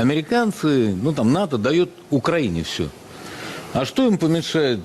Американцы, ну там НАТО дает Украине все. А что им помешает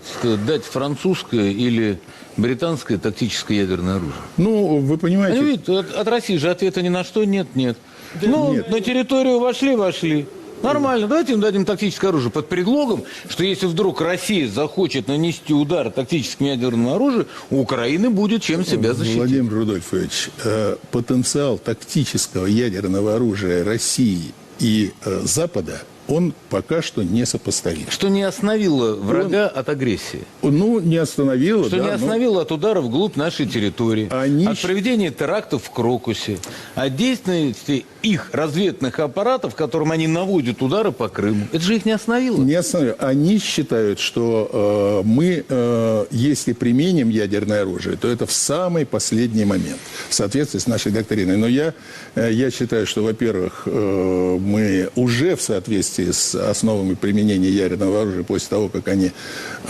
дать французское или британское тактическое ядерное оружие? Ну, вы понимаете, Они видят, от, от России же ответа ни на что нет, нет. ну, нет. на территорию вошли, вошли. Нормально, давайте им дадим тактическое оружие под предлогом, что если вдруг Россия захочет нанести удар тактическим ядерным оружием, у Украины будет чем себя защитить. Владимир Рудольфович, э, потенциал тактического ядерного оружия России и э, Запада, он пока что несопоставим. Что не остановило врага от агрессии. Ну, не остановило, Что да, не но- остановило от удара вглубь нашей территории, Они от проведения терактов в Крокусе, от деятельности их разведных аппаратов, которым они наводят удары по Крыму. Это же их не остановило. Не остановил. Они считают, что э, мы, э, если применим ядерное оружие, то это в самый последний момент, в соответствии с нашей доктриной. Но я, э, я считаю, что, во-первых, э, мы уже в соответствии с основами применения ядерного оружия, после того, как они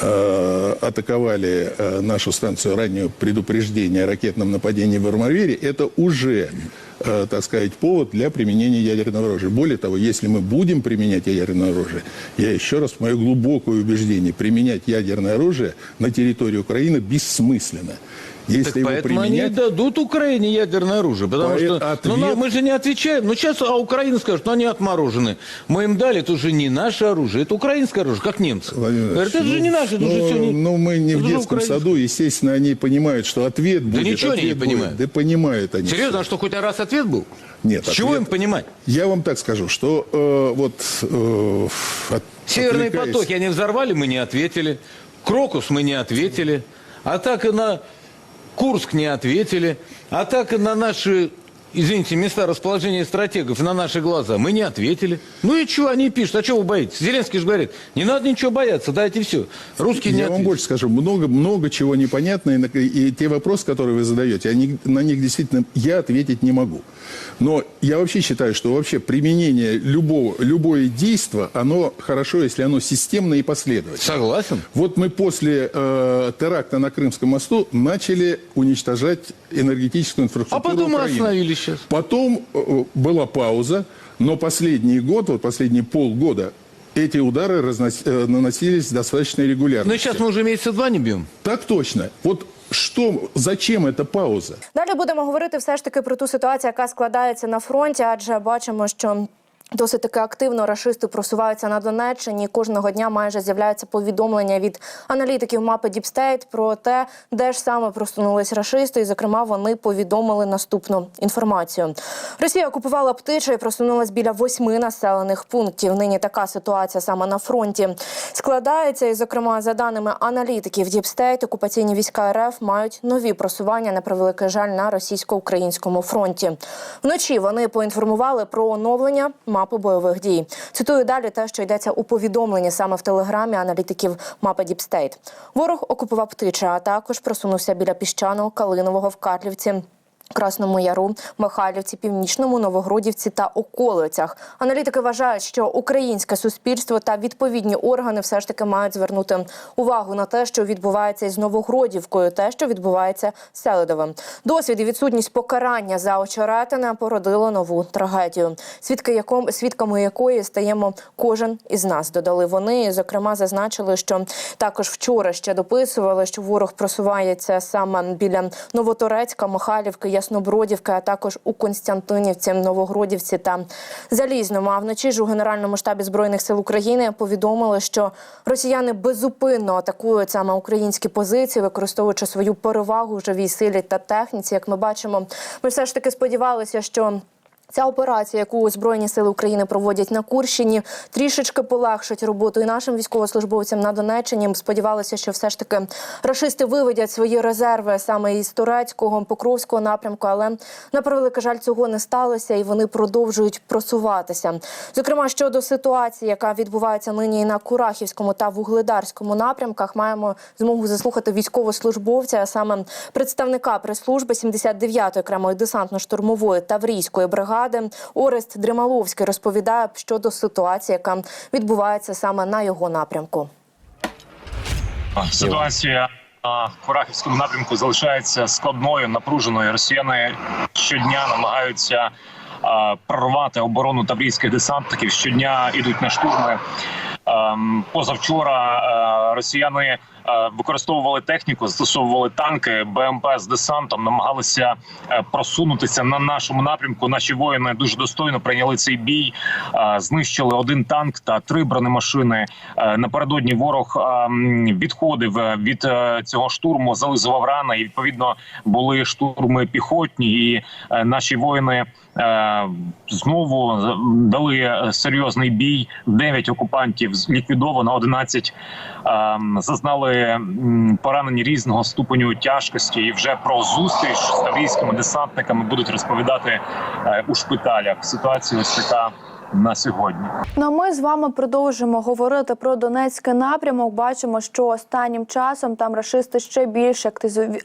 э, атаковали э, нашу станцию раннего предупреждения о ракетном нападении в Армавире, это уже э, так сказать, повод для применения ядерного оружия. Более того, если мы будем применять ядерное оружие, я еще раз, мое глубокое убеждение, применять ядерное оружие на территории Украины бессмысленно. Если Так его поэтому они применять... дадут Украине ядерное оружие. Потому По- что ответ- ну, мы же не отвечаем. Ну, сейчас а Украина скажет, ну, они отморожены. Мы им дали, это уже не наше оружие, это украинское оружие, как немцы. Владимир Говорят, это Ильич, же не наше, это ну, уже все не... ну, мы не это в детском саду, естественно, они понимают, что ответ будет. ничего они не ответ понимают. Да понимают они. Серьезно, а что, хоть раз ответ был? Нет, С чего ответ- им понимать? Я вам так скажу, что э, вот... э, от- Северные отвлекаясь- потоки они взорвали, мы не ответили. Крокус мы не ответили. Атака на Курск не ответили. Атака на наши, извините, места расположения стратегов на наши глаза мы не ответили. Ну и что они пишут? А что вы боитесь? Зеленский же говорит, не надо ничего бояться, дайте все. Русские не Я вам больше скажу, много, много чего непонятно, и, и те вопросы, которые вы задаете, они, на них действительно я ответить не могу. Но я вообще считаю, что вообще применение любого, любое действие, оно хорошо, если оно системно и последовательно. Согласен. Вот мы после э, теракта на Крымском мосту начали уничтожать энергетическую А инфраструктуру потом мы Украины. остановились сейчас. Потом э, была пауза, но последний год, вот последние полгода, эти удары разнос- э, наносились достаточно регулярно. Ну сейчас мы уже месяца два не бьем. Так точно. Вот что, зачем эта пауза? Далі будемо говорити все ж таки про ту ситуацію, яка складається на фронті, адже бачимо, що. Досить таки активно рашисти просуваються на Донеччині. Кожного дня майже з'являються повідомлення від аналітиків мапи Діпстейт про те, де ж саме просунулись рашисти. І, зокрема, вони повідомили наступну інформацію. Росія окупувала птича і просунулась біля восьми населених пунктів. Нині така ситуація саме на фронті складається. І, зокрема, за даними аналітиків Діпстейт, окупаційні війська РФ мають нові просування на превеликий жаль на російсько-українському фронті. Вночі вони поінформували про оновлення мапи бойових дій. Цитую далі те, що йдеться у повідомленні саме в телеграмі аналітиків мапи Діпстейт. Ворог окупував птича, а також просунувся біля піщаного Калинового в Карлівці. Красному Яру, Михайлівці, Північному, Новогродівці та околицях. Аналітики вважають, що українське суспільство та відповідні органи все ж таки мають звернути увагу на те, що відбувається із Новогродівкою, те, що відбувається з Селидовим. Досвід і відсутність покарання за очеретине породило нову трагедію, свідки яком свідками якої стаємо кожен із нас. Додали вони. Зокрема, зазначили, що також вчора ще дописували, що ворог просувається саме біля Новоторецька, Михайлівки, Яснобродівки, а також у Константинівці, Новогродівці та Залізному. А вночі ж у Генеральному штабі збройних сил України повідомили, що росіяни безупинно атакують саме українські позиції, використовуючи свою перевагу в живій силі та техніці. Як ми бачимо, ми все ж таки сподівалися, що. Ця операція, яку Збройні сили України проводять на Курщині, трішечки полегшить роботу і нашим військовослужбовцям на Донеччині. Сподівалися, що все ж таки рашисти виведять свої резерви саме із турецького покровського напрямку. Але на превеликий жаль, цього не сталося, і вони продовжують просуватися. Зокрема, щодо ситуації, яка відбувається нині на Курахівському та Вугледарському напрямках, маємо змогу заслухати військовослужбовця, а саме представника прес-служби 79-ї окремої десантно-штурмової таврійської бригади Орест Дремаловський розповідає щодо ситуації, яка відбувається саме на його напрямку. Ситуація на Курахівському напрямку залишається складною, напруженою. Росіяни щодня намагаються прорвати оборону таврійських десантників. Щодня йдуть на штурми. Ем, Позавчора росіяни е, використовували техніку, застосовували танки, БМП з десантом, намагалися е, просунутися на нашому напрямку. Наші воїни дуже достойно прийняли цей бій, е, знищили один танк та три бронемашини. Напередодні ворог відходив від цього штурму, зализував рани. І відповідно були штурми піхотні, і наші воїни знову дали серйозний бій. Дев'ять окупантів ліквідовано, 11 е, зазнали м, поранені різного ступеню тяжкості. І вже про зустріч з таврійськими десантниками будуть розповідати е, у шпиталях. Ситуація ось така на сьогодні. Ну ми з вами продовжимо говорити про Донецький напрямок. Бачимо, що останнім часом там рашисти ще більше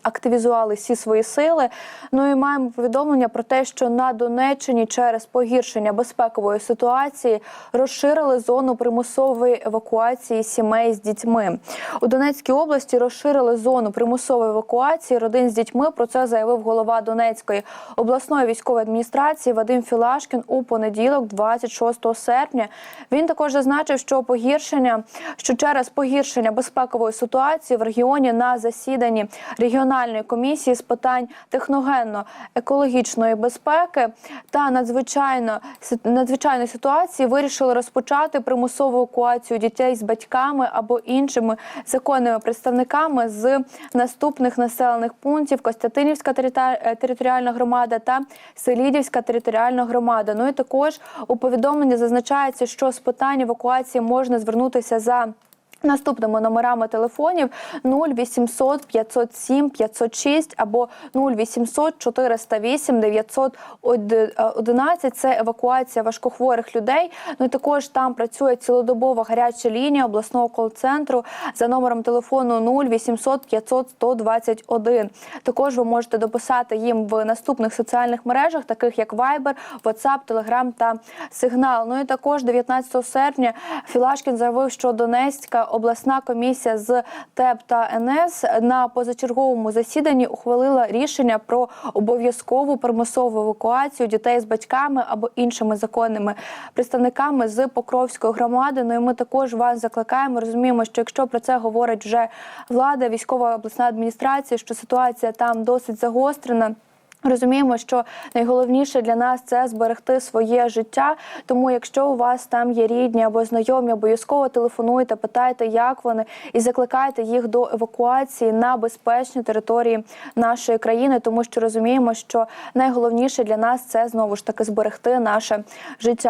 активізували всі свої сили. Ну і маємо повідомлення про те, що на Донеччині через погіршення безпекової ситуації розширили зону примусової евакуації сімей з дітьми. У Донецькій області розширили зону примусової евакуації родин з дітьми. Про це заявив голова Донецької обласної військової адміністрації Вадим Філашкін у понеділок, 26 серпня. Він також зазначив, що погіршення, що через погіршення безпекової ситуації в регіоні на засіданні регіональної комісії з питань техногенно-екологічної безпеки та надзвичайно надзвичайної ситуації вирішили розпочати примусову евакуацію дітей з батьками або іншими законними представниками з наступних населених пунктів: Костянтинівська терита- е, територіальна громада та Селідівська територіальна громада. Ну і також у повідомленні зазначається, що з питань евакуації можна звернутися за. Наступними номерами телефонів 0800 507 506 або 0800 408 911. Це евакуація важкохворих людей. Ну і також там працює цілодобова гаряча лінія обласного кол-центру за номером телефону 0800 500 121. Також ви можете дописати їм в наступних соціальних мережах, таких як Viber, WhatsApp, Telegram та Signal. Ну і також 19 серпня Філашкін заявив, що Донецька обласна комісія з ТЕП та НС на позачерговому засіданні ухвалила рішення про обов'язкову примусову евакуацію дітей з батьками або іншими законними представниками з Покровської громади. Ну і ми також вас закликаємо. Розуміємо, що якщо про це говорить вже влада, військова обласна адміністрація, що ситуація там досить загострена. Розуміємо, що найголовніше для нас це зберегти своє життя. Тому, якщо у вас там є рідні або знайомі, обов'язково телефонуйте, питайте, як вони, і закликайте їх до евакуації на безпечні території нашої країни, тому що розуміємо, що найголовніше для нас це знову ж таки зберегти наше життя.